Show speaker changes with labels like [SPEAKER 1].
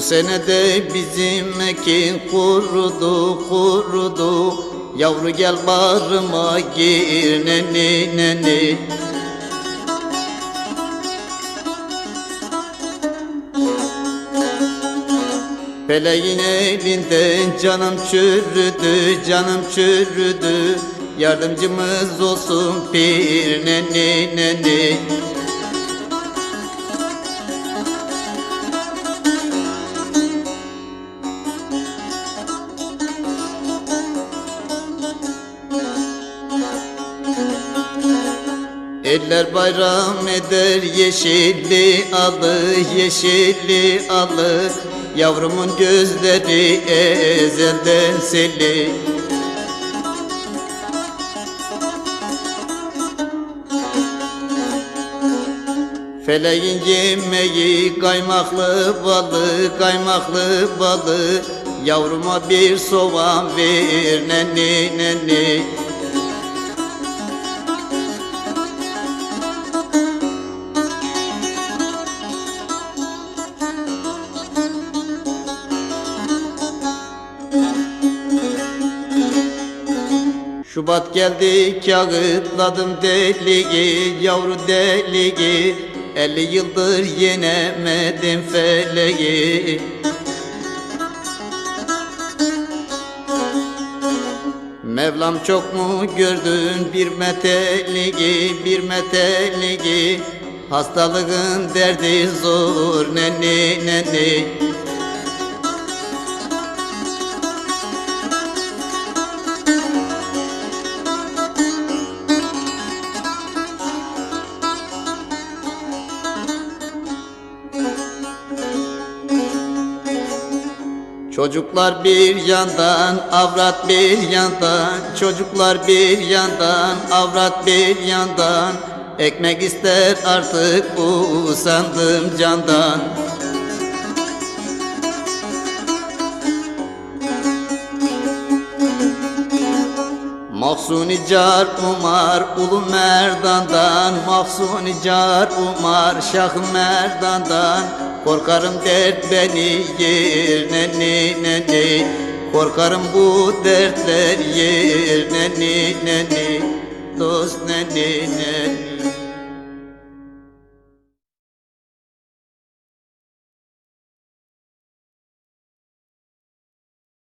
[SPEAKER 1] sene de bizim ekin kurudu kurudu. Yavru gel bağrıma gir neni neni Feleğin elinden canım çürüdü, canım çürüdü. Yardımcımız olsun pir neni neni Eller bayram eder yeşilli alı yeşilli alı Yavrumun gözleri ezelden seli Feleğin yemeği kaymaklı balı kaymaklı balı. Yavruma bir soğan ver neni neni Şubat geldi kağıtladım deliği yavru deliği. Elli yıldır yenemedim feleği. Mevlam çok mu gördün bir meteliği bir meteliği? Hastalığın derdi zor neni neni Çocuklar bir yandan, avrat bir yandan. Çocuklar bir yandan, avrat bir yandan. Ekmek ister artık usandım candan. Mahsuni car Umar ulu merdandan. Mahsuni car Umar şah merdandan Korkarım dert beni yer neni neni Korkarım bu dertler yer neni neni Dost neni neni